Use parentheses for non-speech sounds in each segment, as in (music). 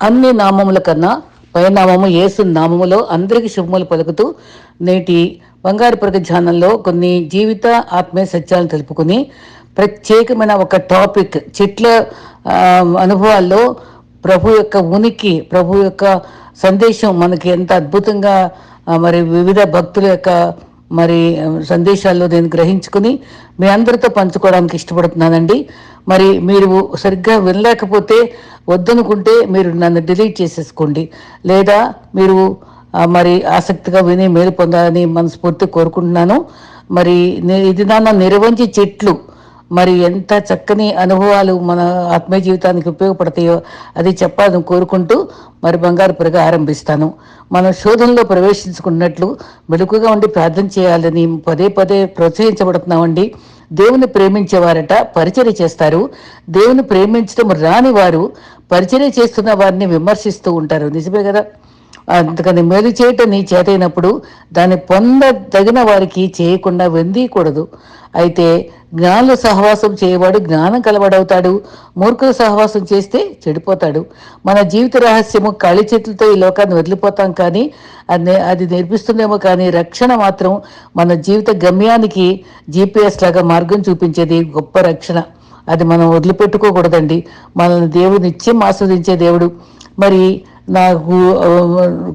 అన్ని నామముల కన్నా పైనామము యేసు నామములో అందరికీ శుభములు పలుకుతూ నేటి బంగారు ప్రగతి ధ్యానంలో కొన్ని జీవిత ఆత్మీయ సత్యాలను తెలుపుకుని ప్రత్యేకమైన ఒక టాపిక్ చెట్ల అనుభవాల్లో ప్రభు యొక్క ఉనికి ప్రభు యొక్క సందేశం మనకి ఎంత అద్భుతంగా మరి వివిధ భక్తుల యొక్క మరి సందేశాల్లో నేను గ్రహించుకుని మీ అందరితో పంచుకోవడానికి ఇష్టపడుతున్నానండి. మరి మీరు సరిగ్గా వినలేకపోతే వద్దనుకుంటే మీరు నన్ను డిలీట్ చేసేసుకోండి. లేదా మీరు మరి ఆసక్తిగా విని మేలు పొందాలని మనస్ఫూర్తి కోరుకుంటున్నాను. మరి ఇది నాన్న నిరవంచి చెట్లు. మరి ఎంత చక్కని అనుభవాలు మన ఆత్మీయ జీవితానికి ఉపయోగపడతాయో అది చెప్పాలని కోరుకుంటూ మరి బంగారు పొరగా ఆరంభిస్తాను. మనం శోధనలో ప్రవేశించుకున్నట్లు మెలకుగా ఉండి ప్రార్థన చేయాలని పదే పదే ప్రోత్సహించబడుతున్నామండి. దేవుని ప్రేమించేవారట పరిచయం చేస్తారు. దేవుని ప్రేమించడం రాని వారు పరిచర్య చేస్తున్న వారిని విమర్శిస్తూ ఉంటారు. నిజమే కదా? అందుకని మేలు చేయటం నీ చేతైనప్పుడు దాన్ని పొందదగిన వారికి చేయకుండా వెందీయకూడదు. అయితే జ్ఞానులు సహవాసం చేయవాడు జ్ఞానం కలవాడవుతాడు. మూర్ఖుల సహవాసం చేస్తే చెడిపోతాడు. మన జీవిత రహస్యము కాళీ చేతులతో ఈ లోకాన్ని వదిలిపోతాం కానీ అది అది నేర్పిస్తుందేమో కానీ రక్షణ మాత్రం మన జీవిత గమ్యానికి జీపీఎస్ లాగా మార్గం చూపించేది గొప్ప రక్షణ. అది మనం వదిలిపెట్టుకోకూడదండి. మనల్ని దేవుడు నిత్యం ఆస్వాదించే దేవుడు. మరి నాకు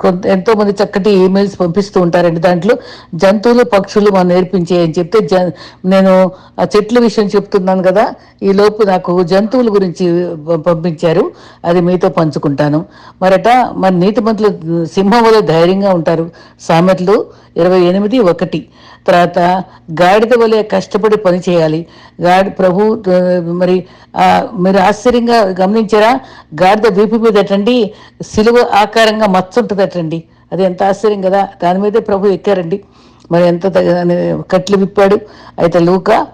కొంత ఎంతో మంది చక్కటి ఈమెయిల్స్ పంపిస్తూ ఉంటారండి దాంట్లో. జంతువులు పక్షులు మనం నేర్పించే అని చెప్తే జ నేను ఆ చెట్ల విషయం చెప్తున్నాను కదా ఈ లోపు నాకు జంతువుల గురించి పంపించారు. అది మీతో పంచుకుంటాను. మరట మన నీతిమంతులు సింహం వల్ల ధైర్యంగా ఉంటారు. సామెతలు ఇరవై ఎనిమిది ఒకటి. తర్వాత గాడిద వలె కష్టపడి పని చేయాలి. గాడి ప్రభు మరి మీరు ఆశ్చర్యంగా గమనించారా? గాడిద వీపు మీదటండి సిలువ ఆకారంగా మచ్చుంటుందటండి. అది ఎంత ఆశ్చర్యం కదా? దాని మీదే ప్రభు ఎక్కారండి. మరి ఎంత కట్లు విప్పాడు. అయితే లూక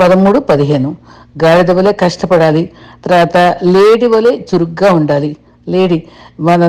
పదమూడు పదిహేను. గాడిద వలె కష్టపడాలి. తర్వాత లేడి వలె చురుగ్గా ఉండాలి. లేడి మన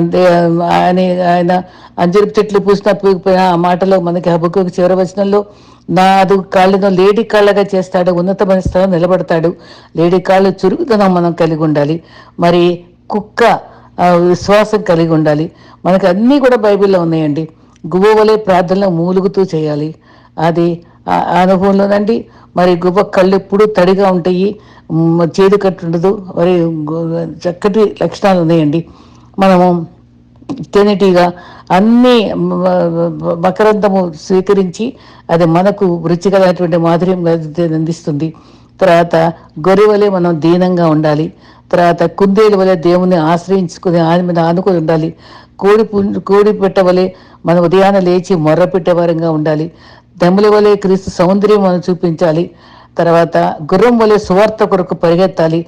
ఆయన ఆయన అంజరుపు చెట్లు పూసిన పూగిపోయిన ఆ మాటలో మనకి హబుకు చివరి వచనంలో నాదు కాళ్ళను లేడి కాళ్ళగా చేస్తాడు ఉన్నతమైన స్థలం నిలబడతాడు. లేడి కాళ్ళు చురుకుదనం మనం కలిగి ఉండాలి. మరి కుక్క విశ్వాసం కలిగి ఉండాలి. మనకి అన్నీ కూడా బైబిల్లో ఉన్నాయండి. గువ్వ వలె ప్రార్థనలో మూలుగుతూ చేయాలి. అది ఆ అనుభవంలోనండి. మరి గువ్వ కళ్ళు ఎప్పుడూ తడిగా ఉంటాయి. చేదు కట్టు ఉండదు. మరి చక్కటి లక్షణాలు ఉన్నాయండి. మనము తేనెటీగా అన్ని మకరంతము మకరందము స్వీకరించి అది మనకు రుచికరమైనటువంటి మాధుర్యం అందిస్తుంది. తర్వాత గొర్రె వలె మనం దీనంగా ఉండాలి. తర్వాత కుందేలు వలె దేవుని ఆశ్రయించుకుని ఆయన మీద ఆనుకొని ఉండాలి. కోడి పుంజు కోడి పెట్టవలే మనం ఉదయాన్నే లేచి మొర్ర పెట్టేవారంగా ఉండాలి. దమ్ముల వలె క్రీస్తు సౌందర్యం మనం చూపించాలి. తర్వాత గుర్రం వలె సువార్త కొరకు పరిగెత్తాలి.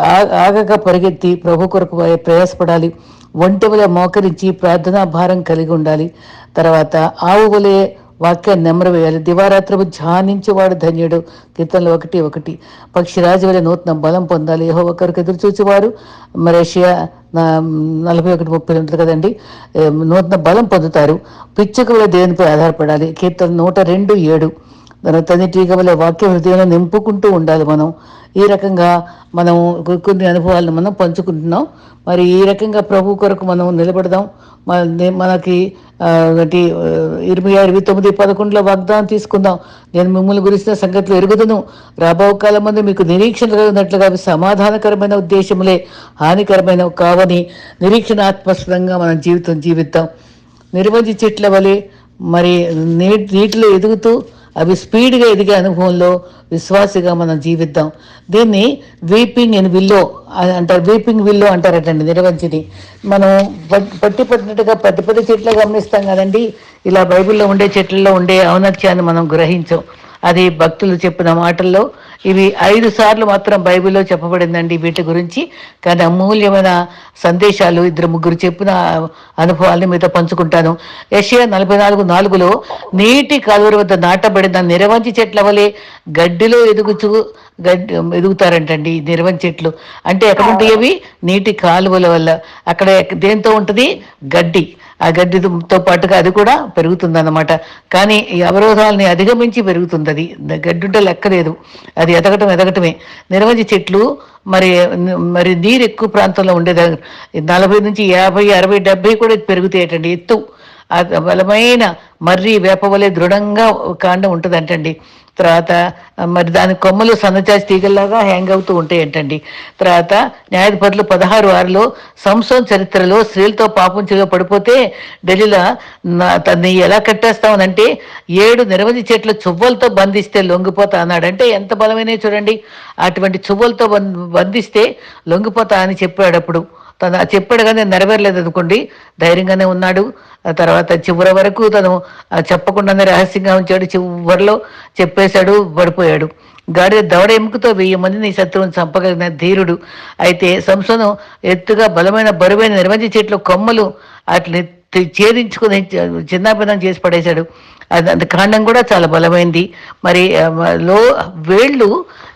ఆ- ఆగక పరిగెత్తి ప్రభు కొరకు ప్రయాసపడాలి. ఒంటి వలె మోకరించి ప్రార్థనా భారం కలిగి ఉండాలి. తర్వాత ఆవు వలె వాక్యాన్ని నెమరవేయాలి దివారాత్రము ధ్యానించేవాడు ధన్యుడు. కీర్తనలు ఒకటి ఒకటి. పక్షిరాజు వల్ల నూతన బలం పొందాలి. ఏహో ఒకరికి ఎదురు చూచేవారు మరేషియా నలభై ఒకటి ముప్పై ఉంటుంది కదండి. నూతన బలం పొందుతారు. పిచ్చుక వల్ల దేనిపై ఆధారపడాలి? కీర్తన నూట రెండు ఏడు. తన్నిటిగా వల్ల వాక్య హృదయంలో నింపుకుంటూ ఉండాలి మనం. ఈ రకంగా మనం కొన్ని అనుభవాలను మనం పంచుకుంటున్నాం. మరి ఈ రకంగా ప్రభు కొరకు మనం నిలబడదాం. మనకి ఇరవై ఇరవై తొమ్మిది పదకొండులో వాగ్దానం తీసుకుందాం. నేను మిమ్మల్ని గురించిన సంగతులు ఎరుగుదును. రాబో కాలం ముందు మీకు నిరీక్షణ కలిగినట్లుగా అవి సమాధానకరమైన ఉద్దేశములే హానికరమైన కావని నిరీక్షణాత్మస్పదంగా మనం జీవితం జీవిద్దాం. నిర్వధి చెట్ల వలె మరి నీటిలో ఎదుగుతూ అవి స్పీడ్గా ఎదిగే అనుభవంలో విశ్వాసిగా మనం జీవిద్దాం. దీన్ని వీపింగ్ ఇన్ విల్లో అంటారు వీపింగ్ విల్లో అంటారటండి నిర్వంచిని మనం పట్టి పట్టినట్టుగా పెద్ద పెద్ద చెట్లు గమనిస్తాం కదండి. ఇలా బైబిల్లో ఉండే చెట్లలో ఉండే ఔన్నత్యాన్ని మనం గ్రహించాం. అది భక్తులు చెప్పిన మాటల్లో ఇవి ఐదు సార్లు మాత్రం బైబిల్లో చెప్పబడిందండి వీటి గురించి. కానీ అమూల్యమైన సందేశాలు ఇద్దరు ముగ్గురు చెప్పిన అనుభవాల్ని మీతో పంచుకుంటాను. యషియా నలభై నాలుగు నాలుగులో నీటి కాలువల వద్ద నాటబడిన నిరవంచి చెట్ల వలె గడ్డిలో ఎదుగుచు గడ్డి ఎదుగుతారంటండి నిరవంచి చెట్లు. అంటే ఎక్కడ ఉంటాయి అవి? నీటి కాలువల వల్ల. అక్కడ దేంతో ఉంటుంది? గడ్డి. ఆ గడ్డితో పాటుగా అది కూడా పెరుగుతుందన్నమాట. కానీ ఈ అవరోధాలని అధిగమించి పెరుగుతుంది అది. గడ్డుంటే లెక్కలేదు అది ఎదగటం ఎదగటమే. నిరవధి చెట్లు మరి మరి నీరు ఎక్కువ ప్రాంతంలో ఉండేది. నలభై నుంచి యాభై అరవై డెబ్బై కూడా పెరుగుతాయటండి ఎత్తు. బలమైన మర్రి వేపవలే దృఢంగా కాండం ఉంటుంది అంటండి తర్వాత మరి దాని కొమ్మలు సన్నచాచి తీగల్లాగా హ్యాంగ్ అవుతూ ఉంటాయి ఏంటండి? తర్వాత న్యాయాధిపతులు పదహారు ఆరులో సంసోన్ చరిత్రలో స్త్రీలతో పాపం చెరుగా పడిపోతే ఢిల్లీలో తన్ని ఎలా కట్టేస్తామనంటే ఏడు నిరవధి చెట్ల చువ్వలతో బంధిస్తే లొంగిపోతా అన్నాడంటే ఎంత బలమైన చూడండి. అటువంటి చువ్వలతో బంధిస్తే లొంగిపోతా అని చెప్పాడు అప్పుడు. తను చెప్పాడు కానీ నెరవేరలేదు అనుకోండి ధైర్యంగానే ఉన్నాడు. తర్వాత చివరి వరకు తను చెప్పకుండానే రహస్యంగా ఉంచాడు. చివరిలో చెప్పేశాడు పడిపోయాడు. గాడిద దవడ ఎముకతో వెయ్యి మందిని శత్రువుని చంపగలిగిన ధీరుడు. అయితే సంసను ఎత్తుగా బలమైన బరువైన నిర్వహించి చెట్లు కొమ్మలు అట్లా ఛేదించుకుని చిన్నాభిన్నం చేసి పడేశాడు. అది కాండం కూడా చాలా బలమైంది. మరి లో వేళ్ళు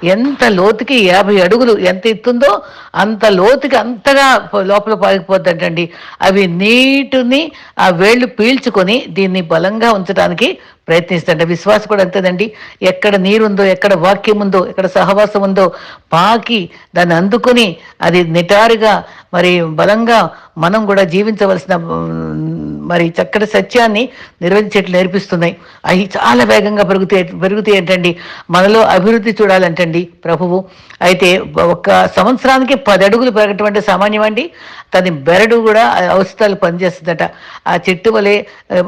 ఎంత లోతుకి యాభై అడుగులు ఎంత ఎత్తుందో అంత లోతుకి అంతగా లోపల పాగిపోద్దంటండి అవి నీటిని ఆ వేళ్ళు పీల్చుకొని దీన్ని బలంగా ఉంచడానికి ప్రయత్నిస్తాడు విశ్వాసం కూడా అంతేదండి ఎక్కడ నీరుందో ఎక్కడ వాక్యం ఉందో ఎక్కడ సహవాసం ఉందో పాకి దాన్ని అందుకుని అది నిటారుగా మరి బలంగా మనం కూడా జీవించవలసిన మరి చక్కటి సత్యాన్ని నిర్వహించేట్లు నేర్పిస్తున్నాయి. అవి చాలా వేగంగా పెరుగుతాయి పెరుగుతాయి ఏంటండి మనలో అభివృద్ధి చూడాలంటండి ప్రభువు. అయితే ఒక సంవత్సరానికి పది అడుగులు పెరగటం అంటే సామాన్యం అండి. తన బెరడు కూడా ఔషధాలు పనిచేస్తుందట. ఆ చెట్టు వలె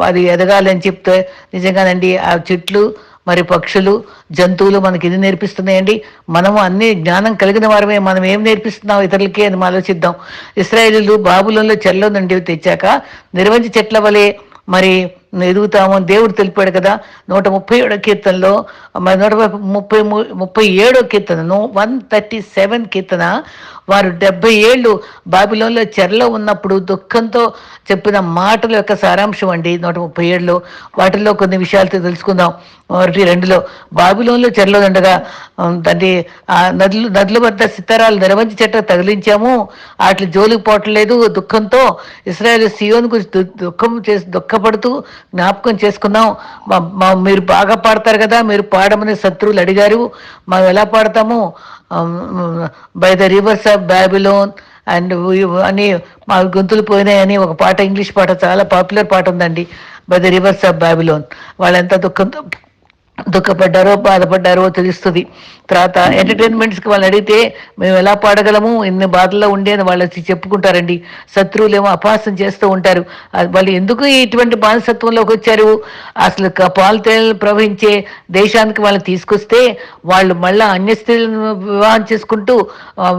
అది ఎదగాలని చెప్తే నిజంగా కదండి ఆ చెట్లు మరి పక్షులు జంతువులు మనకి ఇది నేర్పిస్తున్నాయండి? మనము అన్ని జ్ఞానం కలిగిన వారమే. మనం ఏం నేర్పిస్తున్నాం? ఇతరులకి అని ఆలోచిద్దాం. ఇస్రాయేలీలు బాబులలో చెల్లో నుండి తెచ్చాక నిర్వంచి చెట్ల వలె మరి ఎదుగుతాము దేవుడు తెలిపాడు కదా. నూట ముప్పై ఏడో కీర్తనలో మరి నూట ముప్పై ముప్పై ఏడో కీర్తన వన్ థర్టీ సెవెన్ కీర్తన వారు డెబ్బై ఏళ్ళు బాబిలోన్లో చెరలో ఉన్నప్పుడు దుఃఖంతో చెప్పిన మాటల యొక్క సారాంశం అండి నూట ముప్పై ఏడులో వాటిల్లో కొన్ని విషయాలు తెలుసుకుందాం. ఒకటి రెండులో బాబిలోన్లో చెరలో ఉండగా తండ్రి ఆ నదులు నదుల వద్ద సితారాలు నిరవంచి చెట్ట తగిలించాము. వాటి జోలికి పోవట్లేదు దుఃఖంతో ఇస్రాయల్ సియోన్ గురించి దుఃఖం చేసి దుఃఖపడుతూ జ్ఞాపకం చేసుకున్నాం. మా మీరు బాగా పాడతారు కదా మీరు పాడమని శత్రువులు అడిగారు. మనం ఎలా పాడతాము? By the rivers of Babylon and అని మా గొంతులు పోయినాయని ఒక పాట ఇంగ్లీష్ పాట చాలా పాపులర్ పాట ఉందండి. By the rivers of Babylon వాళ్ళంతా దుఃఖంతో దుఃఖపడ్డారో బాధపడ్డారో తెలుస్తుంది. తర్వాత ఎంటర్టైన్మెంట్స్కి వాళ్ళని అడిగితే మేము ఎలా పాడగలము? ఇన్ని బాధల్లో ఉండే అని వాళ్ళు చెప్పుకుంటారండి. శత్రువులు ఏమో అపహాసం చేస్తూ ఉంటారు. వాళ్ళు ఎందుకు ఇటువంటి బానిసత్వంలోకి వచ్చారు? అసలు పాలు ప్రవహించే దేశానికి వాళ్ళని తీసుకొస్తే వాళ్ళు మళ్ళా అన్య స్త్రీలను వివాహం చేసుకుంటూ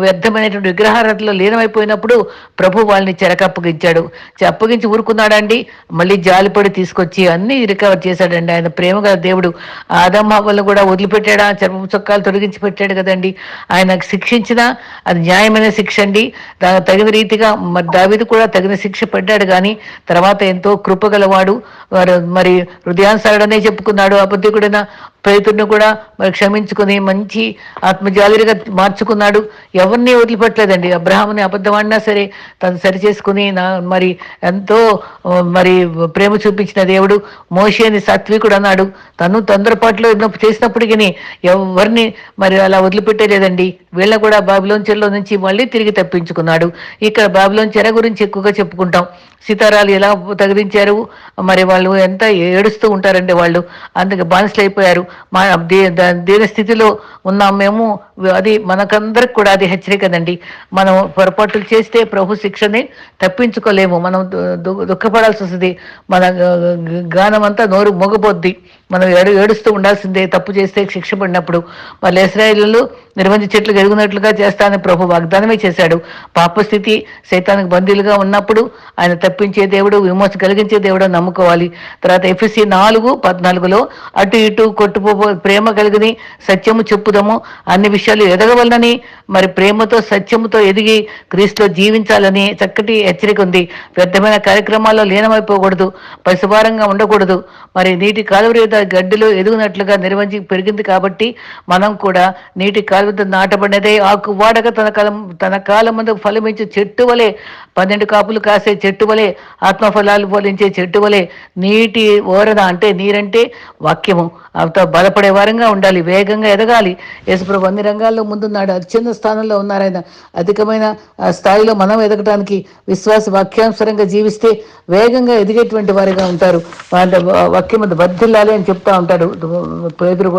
వ్యర్థమైనటువంటి విగ్రహారతలో లీనమైపోయినప్పుడు ప్రభు వాళ్ళని చెరకప్పగించాడు. అప్పగించి ఊరుకున్నాడండి మళ్ళీ జాలిపడి తీసుకొచ్చి అన్ని రికవర్ చేశాడండి. ఆయన ప్రేమగల దేవుడు. ఆదమ్మ కూడా వదిలిపెట్టాడా? చర్మ చొక్కాలు తొలగించి పెట్టాడు కదండి. ఆయన శిక్షించిన అది న్యాయమైన శిక్ష అండి. తగిన రీతిగా మరి దావిది కూడా తగిన శిక్ష పడ్డాడు కానీ తర్వాత ఎంతో కృపగలవాడు వారు మరి హృదయాన్సరుడనే చెప్పుకున్నాడు అబద్ధికుడైన పేతుడిని కూడా మరి క్షమించుకుని మంచి ఆత్మజాలిగా మార్చుకున్నాడు. ఎవరిని వదిలిపెట్టలేదండి. అబ్రహాముని అబద్ధమాడినా సరే తను సరి చేసుకుని నా మరి ఎంతో మరి ప్రేమ చూపించిన దేవుడు మోషేని సాత్వికుడు అన్నాడు. తను తొందరపాట్లో చేసినప్పటికీ ఎవరిని మరి అలా వదిలిపెట్టలేదండి. వీళ్ళ కూడా బాబిలోన్ చెరలో నుంచి మళ్ళీ తిరిగి తప్పించుకున్నాడు. ఇక్కడ బాబిలోన్ చెర గురించి ఎక్కువగా చెప్పుకుంటాం. సితారాలు ఎలా తగిలించారు? మరి వాళ్ళు ఎంత ఏడుస్తూ ఉంటారండి వాళ్ళు. అందుకే బానిసలు అయిపోయారు దీన స్థితిలో ఉన్నాం మేము అది మనకందరికి కూడా అది హెచ్చరికదండి మనం పొరపాట్లు చేస్తే ప్రభు శిక్షని తప్పించుకోలేము. మనం దుఃఖపడాల్సి వస్తుంది. మన గానం అంతా నోరు మొగబోద్ది. మనం ఏడు ఏడుస్తూ ఉండాల్సిందే తప్పు చేస్తే శిక్ష పడినప్పుడు. వాళ్ళ ఇస్రాయిలు నిర్వహించి చెట్లు ఎదుగునట్లుగా చేస్తానని ప్రభు వాగ్దానమే చేశాడు. పాపస్థితి సైతానికి బందీలుగా ఉన్నప్పుడు ఆయన తప్పించే దేవుడు విమోచ కలిగించే దేవుడు నమ్ముకోవాలి. తర్వాత ఎఫ్ఎస్సి నాలుగు పద్నాలుగులో అటు ఇటు కొట్టుపో ప్రేమ కలిగిని సత్యము చెప్పుదము అన్ని విషయాలు ఎదగవలనని మరి ప్రేమతో సత్యముతో ఎదిగి క్రీస్తులో జీవించాలని చక్కటి హెచ్చరిక ఉంది. వ్యర్థమైన కార్యక్రమాల్లో లీనమైపోకూడదు పశుభారంగా ఉండకూడదు. మరి నీటి కాలువ గడ్డిలో ఎదుగునట్లుగా నిర్వహించి పెరిగింది కాబట్టి మనం కూడా నీటి కాలువతో నాటబడినదే. ఆకు వాడక తన కాలం తన కాలం ముందు ఫలమించే చెట్టు వలె పన్నెండు కాపులు కాసే చెట్టు వలె ఆత్మఫలాలు ఫలించే చెట్టు వలె నీటి ఓరద అంటే నీరంటే వాక్యము. అంత బలపడే వారంగా ఉండాలి వేగంగా ఎదగాలి. యేసుప్రభు అన్ని రంగాల్లో ముందున్నాడు. అత్యంత స్థానంలో ఉన్నారాయన అధికమైన ఆ, స్థాయిలో మనం ఎదగటానికి విశ్వాస వాక్యాంశరంగా జీవిస్తే వేగంగా ఎదిగేటువంటి వారిగా ఉంటారు వాళ్ళ వాక్యం మీద వర్ధిల్లాలి అని చెప్తా ఉంటాడు పేదలు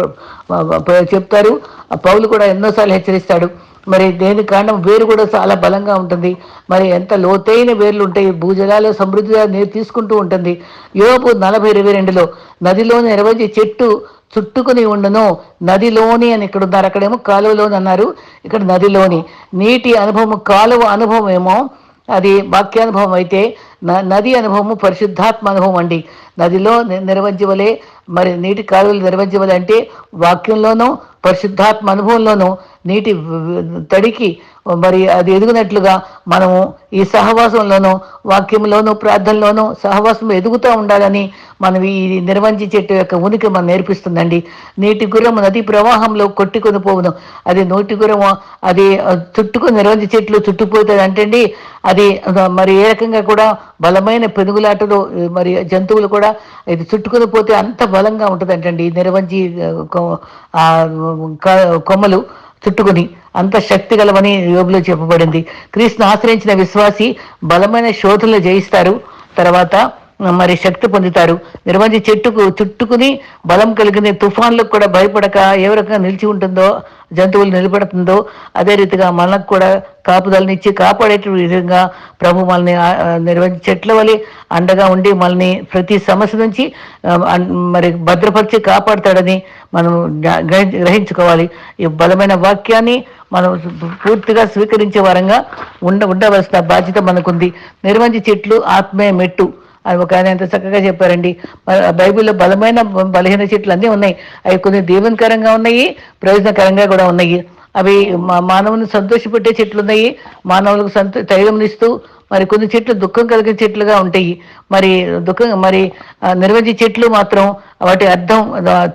చెప్తారు ఆ పౌలు కూడా ఎన్నోసార్లు హెచ్చరిస్తాడు మరి దేని కారణం వేరు కూడా చాలా బలంగా ఉంటుంది. మరి ఎంత లోతైన వేర్లు ఉంటాయి భూజలాలు సమృద్ధిగా నీరు తీసుకుంటూ ఉంటుంది. యోపు నలభై ఇరవై రెండులో నదిలోని ఇరవై చెట్టు చుట్టుకుని ఉండను నదిలోని అని ఇక్కడ ఉన్నారు అక్కడేమో కాలువలోని అన్నారు ఇక్కడ నదిలోని. నీటి అనుభవం కాలువ అనుభవం ఏమో అది వాక్యానుభవం అయితే న- నది అనుభవము పరిశుద్ధాత్మ అనుభవం అండి. నదిలో ని- నిర్వహించవలే మరి నీటి కాలువలు నిర్వహించవలే అంటే వాక్యంలోనూ పరిశుద్ధాత్మ అనుభవంలోనూ నీటి తడికి మరి అది ఎదుగునట్లుగా మనము ఈ సహవాసంలోనూ వాక్యంలోనూ ప్రార్థనలోనూ సహవాసం ఎదుగుతూ ఉండాలని మనం ఈ నిర్వంచి చెట్టు యొక్క ఉనికి మనం నేర్పిస్తుందండి. నీటి గుర్రము నది ప్రవాహంలో కొట్టుకొని పోవును. అది నోటి గుర్రము అది చుట్టుకుని చుట్టుకొని చెట్లు చుట్టుపోతుంది అంటండి అది మరి ఏ రకంగా కూడా బలమైన పెనుగులాటలు మరి జంతువులు కూడా ఇది చుట్టుకొని పోతే అంత బలంగా ఉంటుంది అంటండి ఈ కొ- కొమ్మలు. చుట్టుకుని అంత శక్తి గలవని యోగులో చెప్పబడింది. క్రీస్తును ఆశ్రయించిన విశ్వాసి బలమైన శోధనలు జయిస్తారు. తర్వాత మరి శక్తి పొందుతారు. నిర్వంచి చెట్టుకు చుట్టుకుని బలం కలిగిన తుఫాన్లకు కూడా భయపడక ఏ రకంగా నిలిచి ఉంటుందో జంతువులు నిలబడుతుందో అదే రీతిగా మనకు కూడా కాపుదలనిచ్చి కాపాడే విధంగా ప్రభు మనల్ని నిర్వహించి చెట్ల వలె అండగా ఉండి మనల్ని ప్రతి సమస్య నుంచి మరి భద్రపరిచి కాపాడతాడని మనం గ్రహించుకోవాలి. ఈ బలమైన వాక్యాన్ని మనం పూర్తిగా స్వీకరించే వారంగా ఉండ ఉండవలసిన బాధ్యత మనకుంది. నిర్వంచి చెట్లు ఆత్మీయ మెట్టు. అని ఒక ఆయన ఎంత చక్కగా చెప్పారండి. బైబిల్లో బలమైన బలహీన చెట్లు అన్నీ ఉన్నాయి. అవి కొన్ని దీవెనకరంగా ఉన్నాయి ప్రయోజనకరంగా కూడా ఉన్నాయి. అవి మా మానవుని సంతోషపెట్టే చెట్లు ఉన్నాయి. మానవులకు సంతో ధైర్యంనిస్తూ మరి కొన్ని చెట్లు దుఃఖం కలిగే చెట్లుగా ఉంటాయి. మరి దుఃఖం మరి నిర్వహించే చెట్లు మాత్రం వాటి అర్థం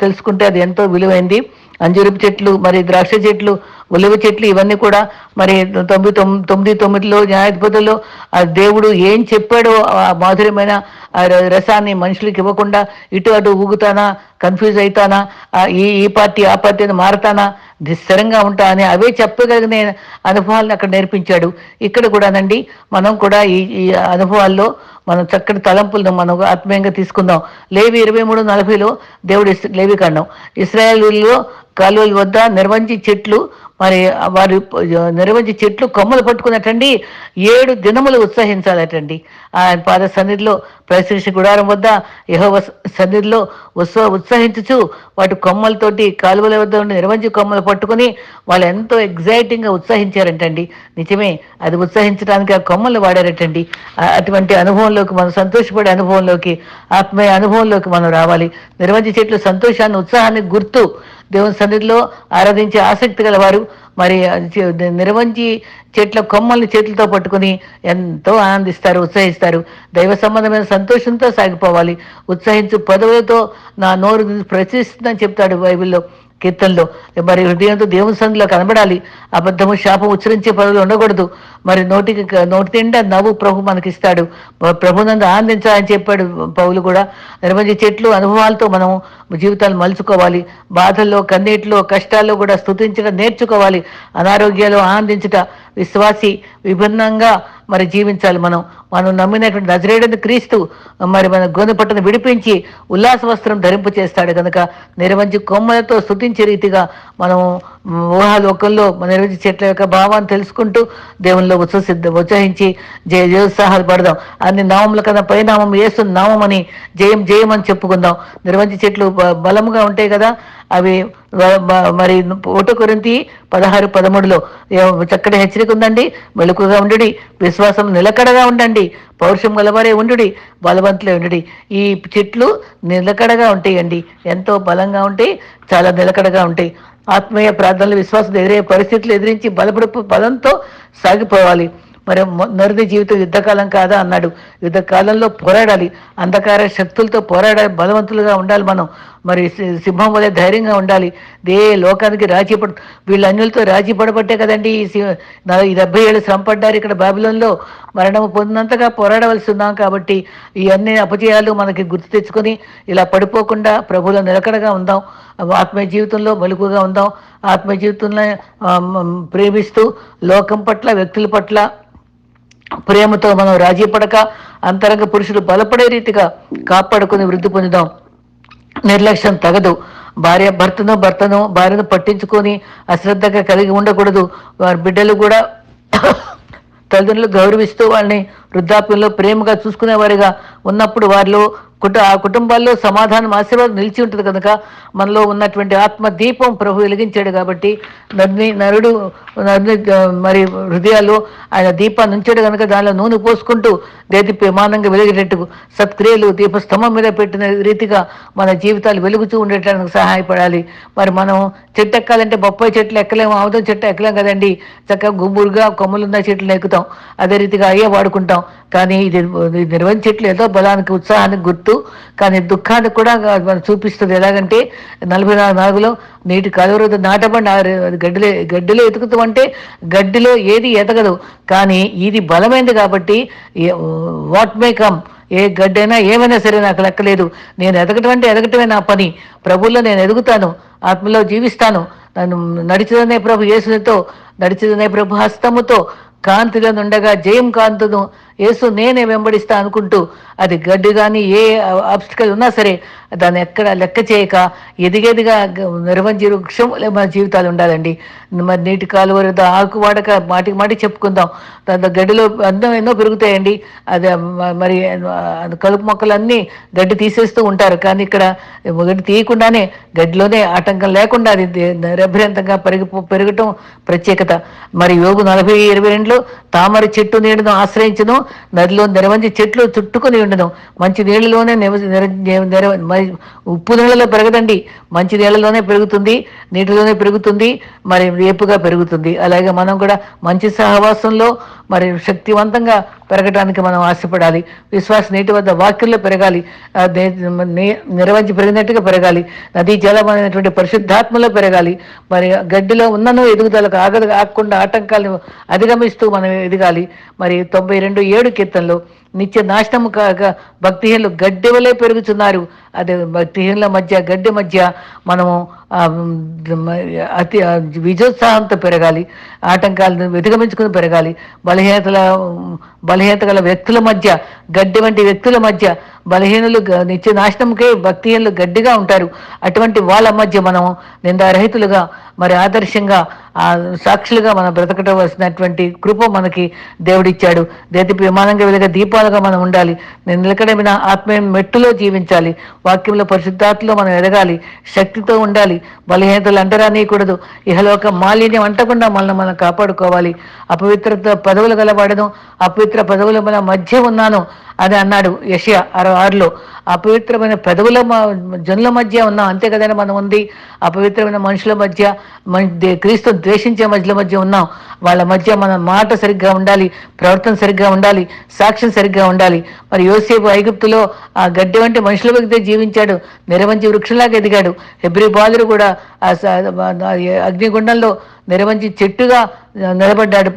తెలుసుకుంటే అది ఎంతో విలువైంది. అంజూరపు చెట్లు మరి ద్రాక్ష చెట్లు ఉలవ చెట్లు ఇవన్నీ కూడా మరి తొమ్మిది తొమ్మిది తొమ్మిదిలో న్యాయాధిపతుల్లో ఆ దేవుడు ఏం చెప్పాడో ఆ మాధుర్యమైన ఆ రసాన్ని మనుషులకు ఇవ్వకుండా ఇటు అటు ఊగుతానా కన్ఫ్యూజ్ అవుతానా ఈ ఈ పార్టీ ఆ పార్టీ అని మారతానా స్థిరంగా ఉంటా అని అవే చెప్పగలిగిన అనుభవాలను అక్కడ నేర్పించాడు. ఇక్కడ కూడానండి మనం కూడా ఈ ఈ అనుభవాల్లో మనం చక్కటి తలంపులను మనం ఆత్మీయంగా తీసుకుందాం. లేవి ఇరవై మూడు నలభైలో దేవుడు ఇస్- లేవి కాండం. ఇస్రాయేలీలో కాలువల వద్ద నిర్వంచి చెట్లు మరి వారి నిర్వహించి చెట్లు కొమ్మలు పట్టుకున్నట్టండి. ఏడు దినములు ఉత్సాహించాలటండి. ఆయన పాద సన్నిధిలో ప్రశ్న గుడారం వద్ద యెహోవా సన్నిధిలో ఉత్సవ ఉత్సాహించుచు వాటి కొమ్మలతోటి కాలువల వద్ద ఉండి నిర్వంచి కొమ్మలు పట్టుకుని వాళ్ళు ఎంతో ఎగ్జైటింగ్గా ఉత్సహించారంటండి. నిజమే అది ఉత్సహించడానికి ఆ కొమ్మలు వాడారటండి. అటువంటి అనుభవంలోకి మనం సంతోషపడే అనుభవంలోకి ఆత్మీయ అనుభవంలోకి మనం రావాలి. నిర్వంచి చెట్లు సంతోషాన్ని ఉత్సాహాన్ని గుర్తు దేవుని సన్నిధిలో ఆరాధించే ఆసక్తి గలవారు. మరి నిర్వంచి చెట్ల కొమ్మల్ని చేతులతో పట్టుకుని ఎంతో ఆనందిస్తారు ఉత్సహిస్తారు. దైవ సంబంధమైన సంతోషంతో సాగిపోవాలి. ఉత్సహించు పదవులతో నా నోరు ప్రశ్నిస్తుందని చెప్తాడు బైబిల్లో. కీర్తనలో. మరి హృదయంతో దేవుని సంధిలో కనబడాలి. అబద్ధము శాపం ఉచ్చరించే పనులు ఉండకూడదు. మరి నోటికి నోటి నిండా నవ్వు ప్రభు మనకిస్తాడు. ప్రభునందు ఆనందించాలని చెప్పాడు పౌలు కూడా. నిర్మంచి చెట్లు అనుభవాలతో మనం జీవితాలు మలుచుకోవాలి. బాధల్లో కన్నీటిలో కష్టాల్లో కూడా స్థుతించడం నేర్చుకోవాలి. అనారోగ్యాలు ఆనందించట విశ్వాసి విభిన్నంగా మరి జీవించాలి మనం. మనం నమ్మినటువంటి నజరేడని క్రీస్తు మరి మన గొంతు పట్టును విడిపించి ఉల్లాస వస్త్రం ధరింపు చేస్తాడు కనుక నిర్వంచి కొమ్మలతో స్థుతించే రీతిగా మనం ఊహాలోకంలో నిర్వంచి చెట్ల యొక్క భావాన్ని తెలుసుకుంటూ దేవునిలో ఉత్ససిద్ధ ఉత్సహించి జయ జయోత్సాహాలు పడదాం. అన్ని నామముల కన్నా పరిణామం వేసు నామం అని జయం జయం అని చెప్పుకుందాం. నిర్వంచి చెట్లు బ- బలముగా ఉంటాయి కదా అవి మరి ఒకటో కొరింతి పదహారు పదమూడులో. చక్కటి హెచ్చరిక ఉందండి. మెలకుగా ఉండుడి. విశ్వాసం నిలకడగా ఉండండి. పౌరుషం గలవారే ఉండుడి. బలవంతులే ఉండుడి. ఈ చెట్లు నిలకడగా ఉంటాయండి. ఎంతో బలంగా ఉంటాయి చాలా నిలకడగా ఉంటాయి. ఆత్మీయ ప్రార్థనలు విశ్వాసం ఎదురయ్యే పరిస్థితులు ఎదిరించి బలపడు బలంతో సాగిపోవాలి. మరి నరుని జీవితం యుద్ధకాలం కాదా అన్నాడు. యుద్ధకాలంలో పోరాడాలి. అంధకార శక్తులతో పోరాడాలి. బలవంతులుగా ఉండాలి మనం. మరి సింహం వలె ధైర్యంగా ఉండాలి. దే లోకానికి రాజీ పడు వీళ్ళ అన్యులతో రాజీ పడబట్టే కదండి ఈ డెబ్బై ఏళ్ళు శ్రమ పడ్డారు ఇక్కడ బాబిలంలో మరణం పొందినంతగా పోరాడవలసి ఉన్నాం కాబట్టి ఈ అన్ని అపజయాలు మనకి గుర్తు తెచ్చుకొని ఇలా పడిపోకుండా ప్రభులో నిలకడగా ఉందాం. ఆత్మీయ జీవితంలో మెలుగుగా ఉందాం. ఆత్మీయ జీవితంలో ప్రేమిస్తూ లోకం పట్ల వ్యక్తుల పట్ల ప్రేమతో మనం రాజీ పడక అంతరంగ పురుషులు బలపడే రీతిగా కాపాడుకుని వృద్ధి పొందుదాం. నిర్లక్ష్యం తగదు. భార్య భర్తను భర్తను భార్యను పట్టించుకొని అశ్రద్ధగా కలిగి ఉండకూడదు. వారి బిడ్డలు కూడా తల్లిదండ్రులు గౌరవిస్తూ వాళ్ళని వృద్ధాప్యంలో ప్రేమగా చూసుకునేవారిగా ఉన్నప్పుడు వారిలో కుట ఆ కుటుంబాల్లో సమాధానం ఆశీర్వాదం నిలిచి ఉంటుంది కనుక మనలో ఉన్నటువంటి ఆత్మ దీపం ప్రభు వెలిగించాడు కాబట్టి నరుని నరుడు నరుని మరి హృదయాలు ఆయన దీపాన్ని ఉంచాడు కనుక దానిలో నూనె పోసుకుంటూ దేది ప్రమాణంగా వెలిగేటట్టు సత్క్రియలు దీపస్తంభం మీద పెట్టిన రీతిగా మన జీవితాలు వెలుగుతూ ఉండేటానికి సహాయపడాలి. మరి మనం చెట్టు ఎక్కాలంటే బొప్పాయి చెట్లు ఎక్కలేము ఆముదం చెట్టు ఎక్కలేం కదండి. చక్కగా గుబురుగా కొమ్మలున్న చెట్లు ఎక్కుతాం. అదే రీతిగా అయ్యే వాడుకుంటాం. కానీ ఇది నిర్వహించే చెట్లు ఏదో బలానికి ఉత్సాహానికి గుర్తు కానీ దుఃఖాన్ని కూడా మనం చూపిస్తుంది. ఎలాగంటే నలభై నాలుగు నాలుగులో నీటి కలువరదు నాటబండి గడ్డిలో గడ్డిలో ఎతుకుతూ అంటే గడ్డిలో ఏది ఎతగదు కానీ ఇది బలమైంది కాబట్టి వాట్ మే కమ్ ఏ గడ్డైనా ఏమైనా సరే నాకు లెక్కలేదు. నేను ఎదగటం అంటే ఎదగటమే నా పని. ప్రభుల్లో నేను ఎదుగుతాను ఆత్మలో జీవిస్తాను. నన్ను నడిచిదనే ప్రభు యేసునితో నడిచిదనే ప్రభు హస్తముతో కాంతిగా ఉండగా జయం కాంతును యేసు నేనే వెంబడిస్తా అనుకుంటూ అది గడ్డి కానీ ఏ ఆబ్స్టికల్ ఉన్నా సరే దాన్ని ఎక్కడ లెక్క చేయక ఎదిగేదిగా నిర్వంజి వృక్షం మన జీవితాలు ఉండాలండి. మరి నీటి కాలువ ఆకు వాడక మాటికి మాటి చెప్పుకుందాం. దాంతో గడ్డిలో అందం ఎన్నో పెరుగుతాయండి. అది మరి కలుపు మొక్కలన్నీ గడ్డి తీసేస్తూ ఉంటారు. కానీ ఇక్కడ గడ్డి తీయకుండానే గడ్డిలోనే ఆటంకం లేకుండా అది నిరభ్యంతంగా పెరిగి పెరగటం ప్రత్యేకత. మరి యోగు నలభై ఇరవై రెండులో తామర చెట్టు నీడను ఆశ్రయించను నదిలో నిరవంజి చెట్లు చుట్టుకుని ఉండను. మంచి నీళ్ళలోనే ఉప్పు నీళ్ళలో పెరగదండి. మంచి నీళ్ళలోనే పెరుగుతుంది నీటిలోనే పెరుగుతుంది మరి రేపుగా పెరుగుతుంది. అలాగే మనం కూడా మంచి సహవాసంలో మరి శక్తివంతంగా పెరగడానికి మనం ఆశపడాలి. విశ్వాస నీటి వద్ద వాక్యంలో పెరగాలి. నిర్వహించి పెరిగినట్టుగా పెరగాలి. నదీ జలమైనటువంటి పరిశుద్ధాత్మలో పెరగాలి. మరి గడ్డిలో ఉన్నను ఎదుగుదలకు ఆగదు ఆకుండా ఆటంకాలను అధిగమిస్తూ మనం ఎదగాలి. మరి తొంభై రెండు ఏడు కీర్తనలో నిత్య నాశనము కాక భక్తిహీనులు గడ్డి వలె పెరుగుతున్నారు. అదే భక్తిహీనుల మధ్య గడ్డి మధ్య మనము అతి విజోత్సాహంతో పెరగాలి ఆటంకాలను వెతిగమించుకుని పెరగాలి. బలహీనతల బలహీనత గల వ్యక్తుల మధ్య గడ్డి వంటి వ్యక్తుల మధ్య బలహీనులు నిత్య నాశనంకే భక్తిహీనులు గడ్డిగా ఉంటారు. అటువంటి వాళ్ళ మధ్య మనం నిందారహితులుగా మరి ఆదర్శంగా సాక్షులుగా మనం బ్రతకటవలసినటువంటి కృప మనకి దేవుడిచ్చాడు. దేతి విమానంగా వెలుగ దీపాలుగా మనం ఉండాలి. నేను నిలకడమైన ఆత్మీయ మెట్టులో జీవించాలి. వాక్యంలో పరిశుద్ధాత్మలో మనం ఎదగాలి. శక్తితో ఉండాలి. బలహీనతలు అంటరానియకూడదు. ఇహలోక మాలిన్యం అంటకుండా మనల్ని మనం కాపాడుకోవాలి. అపవిత్రత పదవులు గలవాడను అపవిత్ర పదవుల మన మధ్య ఉన్నాను. అని అన్నాడు యషియా అరవై ఆరులో అపవిత్రమైన పెదవుల జనుల మధ్య ఉన్నాం అంతే కదండి మనం ఉంది. అపవిత్రమైన మనుషుల మధ్య క్రీస్తు ద్వేషించే మధ్యల మధ్య ఉన్నాం. వాళ్ళ మధ్య మన మాట సరిగ్గా ఉండాలి ప్రవర్తన సరిగ్గా ఉండాలి సాక్ష్యం సరిగ్గా ఉండాలి. మరి యోసేపు ఐగుప్తులో ఆ గడ్డి వంటి మనుషుల వ్యక్తే జీవించాడు నిరవంచి వృక్షంలాగా ఎదిగాడు. హెబ్రి బాలుడు కూడా అగ్నిగుండంలో నిరవంచి చెట్టుగా నిలబడ్డాడు.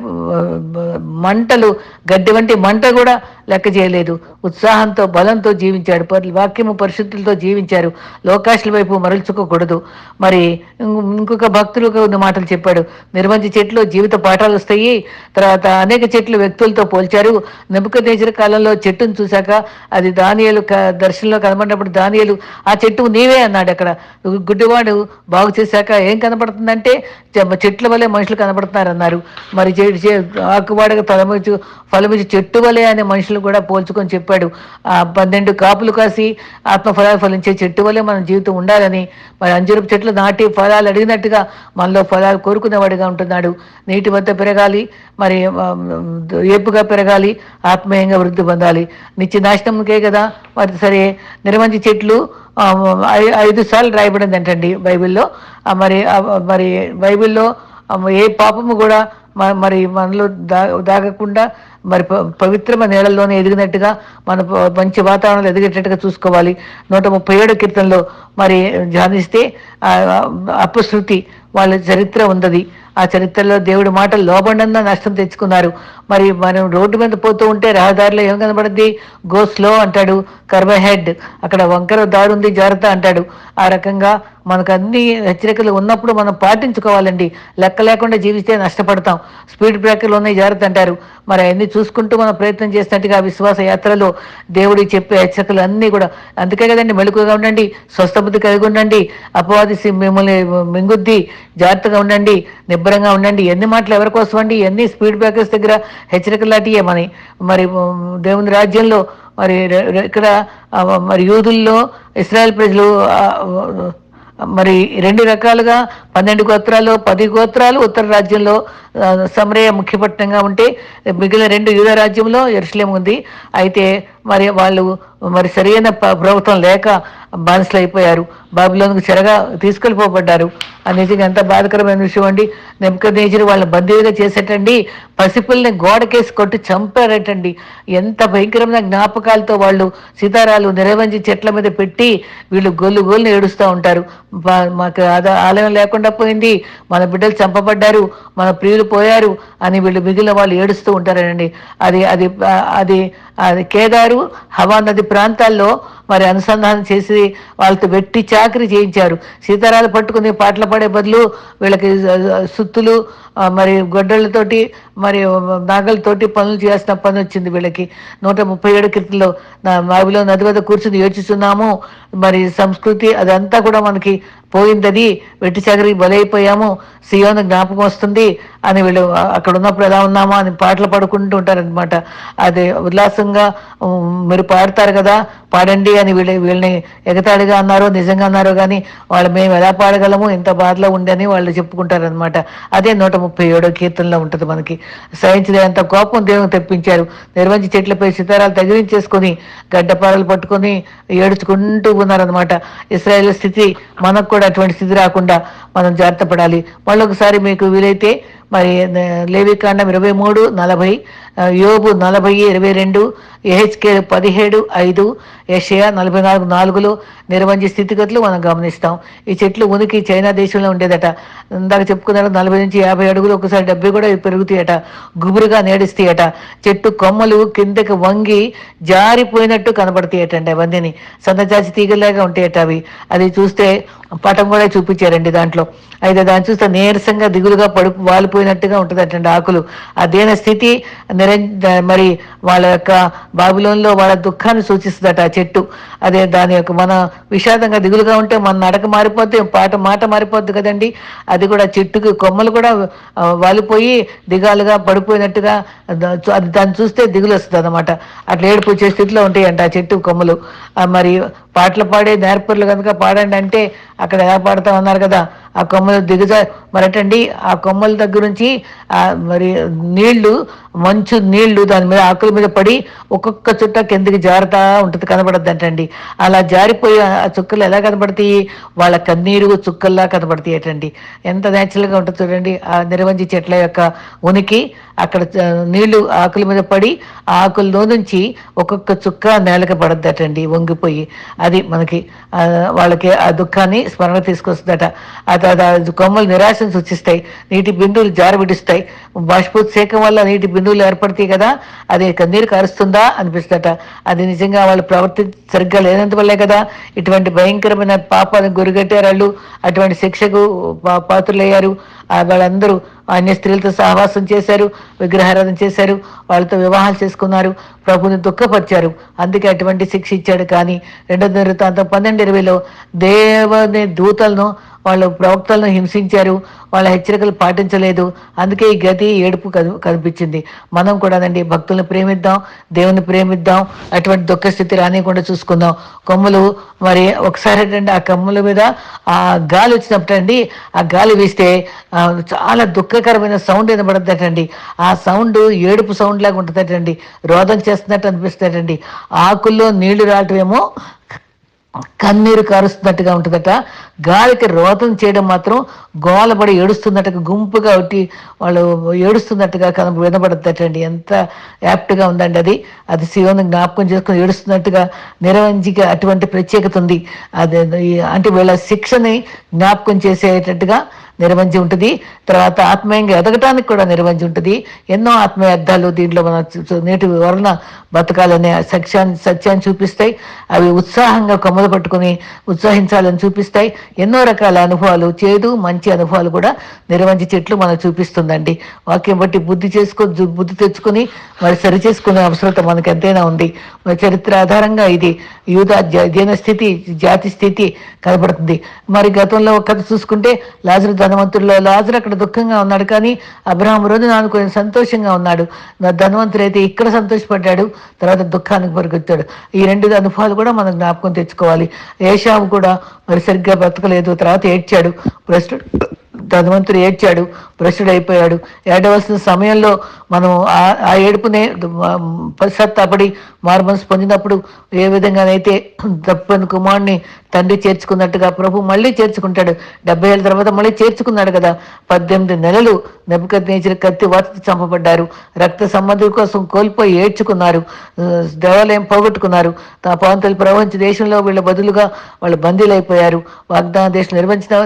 మంటలు గడ్డి వంటి మంట కూడా లెక్క చేయలేదు. ఉత్సాహంతో బలంతో జీవించాడు. వాక్యము పరిశుద్ధులతో జీవించారు. లోకాశుల వైపు మరల్చుకోకూడదు. మరి ఇంకొక భక్తులు కొన్ని మాటలు చెప్పాడు. నిర్వంచి చెట్లు జీవిత పాఠాలు వస్తాయి. తర్వాత అనేక చెట్లు వ్యక్తులతో పోల్చారు. నెమ్మక కాలంలో చెట్టును చూశాక అది దానియలు దర్శనంలో కనబడినప్పుడు దానియలు ఆ చెట్టు నీవే అన్నాడు అక్కడ. గుడ్డివాడు బాగు చేశాక ఏం కనపడుతుందంటే చెట్లు వలె మనుషులు కనబడుతున్నారు అన్నారు మరి ఆకువాడక తలమించు ఫలమించి చెట్టు వలె అనే మనుషులు కూడా పోల్చుకొని చెప్పాడు. ఆ పన్నెండు కాపులు కాసి ఆత్మఫలాలు ఫలించే చెట్టు వలె మన జీవితం ఉండాలని మరి అంజురపు చెట్లు నాటి ఫలాలు అడిగినట్టుగా మనలో ఫలాలు కోరుకునేవాడిగా ఉంటున్నాడు. నీటి వద్ద పెరగాలి మరి ఏపుగా పెరగాలి ఆత్మీయంగా వృద్ధి పొందాలి. నిత్య నాశనంకే కదా మరి సరే నిర్మంచి చెట్లు ఐదు సార్లు రాయబడింది అంటండి బైబిల్లో మరి మరి బైబిల్లో ఏ పాపము కూడా మరి మనలో దా దాగకుండా మరి పవిత్రమైన నేలల్లోనే ఎదిగినట్టుగా మన మంచి వాతావరణంలో ఎదిగేటట్టుగా చూసుకోవాలి. నూట ముప్పై ఏడు కీర్తనలో మరి ధ్యానిస్తే అపశృతి వాళ్ళ చరిత్ర ఉన్నది. ఆ చరిత్రలో దేవుడి మాటలు లోబడిన నష్టం తెచ్చుకున్నారు. మరి మనం రోడ్డు మీద పోతూ ఉంటే రహదారిలో ఏం కనబడుద్ది? గో స్లో అంటాడు హెడ్. అక్కడ వంకర దారుంది ఉంది జాగ్రత్త అంటాడు. ఆ రకంగా మనకు అన్ని హెచ్చరికలు ఉన్నప్పుడు మనం పాటించుకోవాలండి. లెక్క లేకుండా జీవిస్తే నష్టపడతాం. స్పీడ్ బ్రేకర్లు ఉన్నాయి జాగ్రత్త అంటారు. మరి అవన్నీ చూసుకుంటూ మనం ప్రయత్నం చేసినట్టుగా విశ్వాస యాత్రలో దేవుడికి చెప్పే హెచ్చరికలు అన్నీ కూడా. అందుకే కదండి మెలుకుగా ఉండండి స్వస్థబుద్ధి కలిగి ఉండండి అపవాది మిమ్మల్ని మింగుద్ది జాగ్రత్తగా ఉండండి నిబ్బరంగా ఉండండి. ఎన్ని మాటలు ఎవరి కోసం అండి? ఎన్ని స్పీడ్ బ్రేకర్స్ దగ్గర హెచ్చరికలు లాంటివే మరి మరి దేవుని రాజ్యంలో మరి ఇక్కడ మరి యూదుల్లో ఇస్రాయల్ ప్రజలు మరి రెండు రకాలుగా పన్నెండు గోత్రాలు పది గోత్రాలు ఉత్తర రాజ్యంలో సమరయ ముఖ్యపట్నంగా ఉంటే మిగిలిన రెండు యూద రాజ్యంలో ఎరుసలేం ఉంది. అయితే మరి వాళ్ళు మరి సరైన ప్రభుత్వం లేక బానిసలు అయిపోయారు. బాబులోనికి చెరగా తీసుకెళ్ళిపోబడ్డారు. అది నిజంగా ఎంత బాధకరమైన విషయం అండి. నెమ్మకనేజర్ వాళ్ళని బందీగా చేసేటండి. పసిపుల్ని గోడకేసి కొట్టి చంపారటండి. ఎంత భయంకరమైన జ్ఞాపకాలతో వాళ్ళు సీతారాలు నిరవంజి చెట్ల మీద పెట్టి వీళ్ళు గొల్లు గొల్లు ఏడుస్తూ ఉంటారు. మాకు ఆలయం లేకుండా పోయింది. మన బిడ్డలు చంపబడ్డారు. మన ప్రియులు పోయారు అని వీళ్ళు మిగిలిన వాళ్ళు ఏడుస్తూ ఉంటారనండి. అది అది అది అది కేదారు హవా నది ప్రాంతాల్లో మరి అనుసంధానం చేసి వాళ్ళతో వెట్టి చాకరీ చేయించారు. సీతారాలు పట్టుకుని పాటలు పాడే బదులు వీళ్ళకి సుత్తులు మరి గొడ్డలతోటి మరి నాగలతోటి పనులు చేయాల్సిన పని వచ్చింది వీళ్ళకి. నూట ముప్పై ఏడు కీర్తిలో మావిలో నది వద్ద కూర్చుని యోచిస్తున్నాము. మరి సంస్కృతి అదంతా కూడా మనకి పోయిందని వెట్టి చాకరికి బలైపోయాము. సియోను జ్ఞాపకం వస్తుంది అని వీళ్ళు అక్కడ ఉన్నప్పుడు ఎలా ఉన్నామా అని పాటలు పాడుకుంటూ ఉంటారనమాట అదే ఉల్లాసంగా మీరు పాడతారు కదా పాడండి అని వీళ్ళ వీళ్ళని ఎగతాళిగా అన్నారో నిజంగా అన్నారో కానీ వాళ్ళు మేము ఎలా పాడగలము ఇంత బాధలో ఉండని వాళ్ళు చెప్పుకుంటారనమాట అదే నూట ముప్పై ఏడో కీర్తనలో ఉంటుంది మనకి. సహించలేంత కోపం దేవుని తెప్పించారు. నిర్వంచి చెట్లపై సితారాలు తగిలించేసుకొని గడ్డపారలు పట్టుకొని ఏడుచుకుంటూ ఉన్నారనమాట ఇస్రాయేల్ స్థితి మనకు కూడా అటువంటి స్థితి రాకుండా మనం జాగ్రత్త పడాలి. మళ్ళొకసారి మీకు వీలైతే మరి లేవికాండం ఇరవై మూడు నలభై యోబు నలభై ఇరవై రెండు ఏహెచ్కే పదిహేడు ఐదు ఏషియా నలభై నాలుగు నాలుగులో నిర్వహించే స్థితిగతులు మనం గమనిస్తాం. ఈ చెట్లు ఉనికి చైనా దేశంలో ఉండేదట. ఇందాక చెప్పుకున్నారు నలభై నుంచి యాభై అడుగులు ఒకసారి డెబ్బై కూడా పెరుగుతాయట. గుబురుగా నేడుస్తాయట. చెట్టు కొమ్మలు కిందకి వంగి జారిపోయినట్టు కనబడతాయటండి అవన్నీ సన్నచాచి తీగలాగా ఉంటాయట అవి. అది చూస్తే పటం కూడా చూపించారండి దాంట్లో. అయితే దాన్ని చూస్తే నీరసంగా దిగులుగా పడు వాలిపోయినట్టుగా ఉంటుందటండి ఆకులు. అదేన స్థితి మరి వాళ్ళ యొక్క బాబులోన్లో వాళ్ళ దుఃఖాన్ని సూచిస్తుందట ఆ చెట్టు. అదే దాని యొక్క మన విషాదంగా దిగులుగా ఉంటే మన నడక మారిపోతే పాట మాట మారిపోద్ది కదండి. అది కూడా చెట్టుకి కొమ్మలు కూడా వాలిపోయి దిగాలుగా పడిపోయినట్టుగా అది దాన్ని చూస్తే దిగులు వస్తుంది అనమాట అట్లా ఏడుపు వచ్చే స్థితిలో ఉంటాయంట ఆ చెట్టు కొమ్మలు. మరి పాటలు పాడే నేర్పర్లు కనుక పాడండి అంటే అక్కడ ఎలా పాడతాం అన్నారు కదా ఆ కొమ్మలు దిగుజా మరటండి ఆ కొమ్మల దగ్గర నుంచి మరి నీళ్ళు మంచు నీళ్ళు దాని మీద ఆకుల మీద పడి ఒక్కొక్క చుట్ట కిందకి జారుతా ఉంటుంది కనబడద్దు అంటండి అలా జారిపోయి ఆ చుక్కలు ఎలా కనబడతాయి? వాళ్ళ కన్నీరు చుక్కల్లా కనబడతాయి అటండి. ఎంత న్యాచురల్గా ఉంటుంది చూడండి. ఆ నిర్వంజి చెట్ల యొక్క ఉనికి అక్కడ నీళ్ళు ఆకుల మీద పడి ఆ ఆకుల్లో నుంచి ఒక్కొక్క చుక్క నేలకి పడద్దటండి వంగిపోయి. అది మనకి వాళ్ళకి ఆ దుఃఖాన్ని స్మరణ తీసుకొస్తుందట. అది కొమ్మలు నిరాశను సూచిస్తాయి నీటి బిందువులు జారవిడిస్తాయి బాష్పోత్సేకం వల్ల నీటి బిందువులు ఏర్పడతాయి కదా అది కన్నీరు కారుస్తుందా అనిపిస్తుందట. అది నిజంగా వాళ్ళు ప్రవర్తి సరిగ్గా లేనందువల్లే కదా ఇటువంటి భయంకరమైన పాపాలను గురిగట్టారు వాళ్ళు. అటువంటి శిక్షకు పాత్రులయ్యారు. వాళ్ళందరూ అన్య స్త్రీలతో సహవాసం చేశారు విగ్రహారాధన చేశారు వాళ్ళతో వివాహాలు చేసుకున్నారు ప్రభుని దుఃఖపరిచారు. అందుకే అటువంటి శిక్ష ఇచ్చాడు. కానీ రెండో వృత్తాంతం పన్నెండు ఇరవైలో దేవుని దూతలను వాళ్ళు ప్రవక్తలను హింసించారు వాళ్ళ హెచ్చరికలు పాటించలేదు. అందుకే ఈ గతి ఏడుపు కనిపించింది. మనం కూడా అదండి భక్తులను ప్రేమిద్దాం దేవుని ప్రేమిద్దాం అటువంటి దుఃఖ స్థితి రానియకుండా చూసుకుందాం. కొమ్ములు మరి ఒకసారి ఏంటంటే ఆ కమ్ముల మీద ఆ గాలి వచ్చినప్పుడు అండి ఆ గాలి వీస్తే చాలా దుఃఖకరమైన సౌండ్ వినబడద్దటండి. ఆ సౌండ్ ఏడుపు సౌండ్ లాగా ఉంటుందటండి. రోదం చేస్తున్నట్టు అనిపిస్తుందటండి. ఆకుల్లో నీళ్ళు రావటమేమో కన్నీరు కారుస్తున్నట్టుగా ఉంటుందట. గాలికి రోతం చేయడం మాత్రం గోలబడి ఏడుస్తున్నట్టుగా గుంపుగా ఒకటి వాళ్ళు ఏడుస్తున్నట్టుగా కనుక వినబడుతుందటండి ఎంత యాప్ట్గా ఉందండి అది. అది శివుని జ్ఞాపకం చేసుకుని ఏడుస్తున్నట్టుగా నిరవంజిగా అటువంటి ప్రత్యేకత ఉంది. అది అంటే వీళ్ళ శిక్షని జ్ఞాపకం చేసేటట్టుగా నిర్వంజి ఉంటుంది. తర్వాత ఆత్మీయంగా ఎదగటానికి కూడా నిర్వంజి ఉంటుంది. ఎన్నో ఆత్మీయ అర్థాలు దీంట్లో మన నేటి వలన బతకాలనే సత్యాన్ని సత్యాన్ని చూపిస్తాయి. అవి ఉత్సాహంగా కొమ్మలు పట్టుకుని ఉత్సాహించాలని చూపిస్తాయి. ఎన్నో రకాల అనుభవాలు చేదు మంచి అనుభవాలు కూడా నిర్వంజి చెట్లు మనకు చూపిస్తుందండి. వాక్యం బట్టి బుద్ధి చేసుకో బుద్ధి తెచ్చుకుని మరి సరి చేసుకునే అవసరత మనకు ఎంతైనా ఉంది. మరి చరిత్ర ఆధారంగా ఇది యూద దీన స్థితి జాతి స్థితి కనబడుతుంది. మరి గతంలో కథ చూసుకుంటే లాజరు ధనవంతుల్లో లాజర్ అక్కడ దుఃఖంగా ఉన్నాడు కానీ అబ్రహాం రోజు నానుకొని సంతోషంగా ఉన్నాడు. ధనవంతుడు అయితే ఇక్కడ సంతోషపడ్డాడు తర్వాత దుఃఖానికి పరిగెత్తాడు. ఈ రెండు అనుభవాలు కూడా మనం జ్ఞాపకం తెచ్చుకోవాలి. ఏషావు కూడా మరి సరిగ్గా బ్రతకలేదు తర్వాత ఏడ్చాడు. ప్రస్తుతం ధనవంతుడు ఏడ్చాడు భ్రష్టుడైపోయాడు. ఏడవలసిన సమయంలో మనం ఆ ఏడుపునే పశ్చాత్తాపడి మార్మన్స్ పొందినప్పుడు ఏ విధంగానైతే (clears throat) తప్పని కుమారుని తండ్రి చేర్చుకున్నట్టుగా ప్రభు మళ్ళీ చేర్చుకుంటాడు. డెబ్బై ఏళ్ళ తర్వాత మళ్ళీ చేర్చుకున్నాడు కదా. పద్దెనిమిది నెలలు నెపకత్ నేచర్ కత్తి వార్త చంపబడ్డారు. రక్త సంబంధుల కోసం కోల్పోయి ఏడ్చుకున్నారు. దేవాలయం పోగొట్టుకున్నారు. తమ పాంతలు ప్రవహించి దేశంలో వీళ్ళ బదులుగా వాళ్ళు బందీలైపోయారు. వాగ్దాన దేశం నిర్వహించిన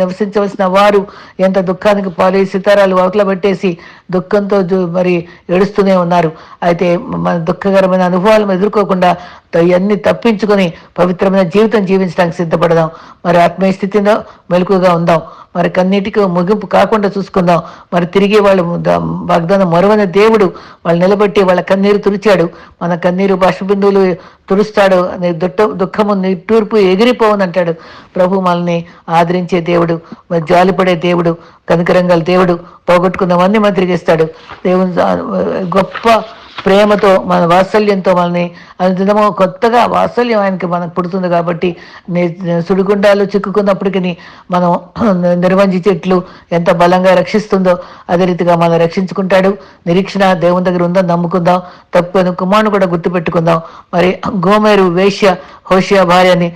నివసించవలసిన వారు ఎంత దుఃఖానికి పాలై సితారాలు అవతల పెట్టేసి దుఃఖంతో మరి ఏడుస్తూనే ఉన్నారు. అయితే మన దుఃఖకరమైన అనుభవాలను ఎదుర్కోకుండా ఇవన్నీ తప్పించుకొని పవిత్రమైన జీవితం జీవించడానికి సిద్ధపడదాం. మరి ఆత్మీయ స్థితిలో మెలకుగా ఉందాం. మరి కన్నిటికి ముగింపు కాకుండా చూసుకుందాం. మరి తిరిగి వాళ్ళు వాగ్దానం మరువని దేవుడు వాళ్ళు నిలబెట్టి వాళ్ళ కన్నీరు తుడిచాడు. మన కన్నీరు బిందువులు తుడుస్తాడు దుట్ట దుఃఖము నిట్టూర్పు ఎగిరిపోవనంటాడు ప్రభు మనల్ని ఆదరించే దేవుడు మరి జాలిపడే దేవుడు కనికరంగల దేవుడు పోగొట్టుకున్నవన్నీ మంత్రిగిస్తాడు దేవుని గొప్ప ప్రేమతో మన వాత్సల్యంతో మనల్ని అనుదినము కొత్తగా వాత్సల్యం ఆయనకి మనకు పుడుతుంది కాబట్టి సుడిగుండాలు చిక్కుకున్నప్పటికీ మనం (clears throat) నిర్వంజి చెట్లు ఎంత బలంగా రక్షిస్తుందో అదే రీతిగా మనం రక్షించుకుంటాడు. నిరీక్షణ దేవుని దగ్గర ఉందని నమ్ముకుందాం. తప్పు కుమారుని కూడా గుర్తుపెట్టుకుందాం. మరి గోమేరు వేష్య హోషియా భార్యని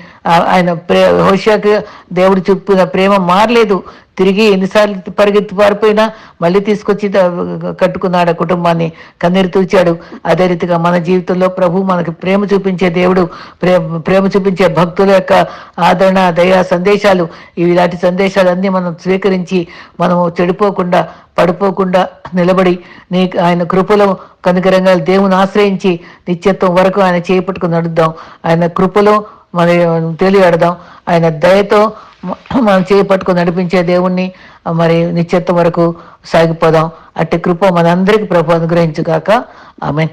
ఆయన ప్రే హోషియాకి దేవుడు చూపిన ప్రేమ మారలేదు. తిరిగి ఎన్నిసార్లు పరిగెత్తి పారిపోయినా మళ్ళీ తీసుకొచ్చి కట్టుకున్నాడు ఆ కుటుంబాన్ని. కన్నీరు తూచాడు అదే రీతిగా మన జీవితంలో ప్రభు మనకి ప్రేమ చూపించే దేవుడు ప్రేమ ప్రేమ చూపించే భక్తుల యొక్క ఆదరణ దయా సందేశాలు ఇలాంటి సందేశాలన్నీ మనం స్వీకరించి మనము చెడిపోకుండా పడిపోకుండా నిలబడి నీ ఆయన కృపలో కనుకరంగా దేవుని ఆశ్రయించి నిత్యత్వం వరకు ఆయన చేపట్టుకుని నడుద్దాం. ఆయన కృపలో మరి తెలియడదాం. ఆయన దయతో మనం చేపట్టుకుని నడిపించే దేవుణ్ణి మరి నిశ్చిత వరకు సాగిపోదాం. అట్టి కృప మనందరికీ ప్రభు అనుగ్రహించుగాక. ఆమె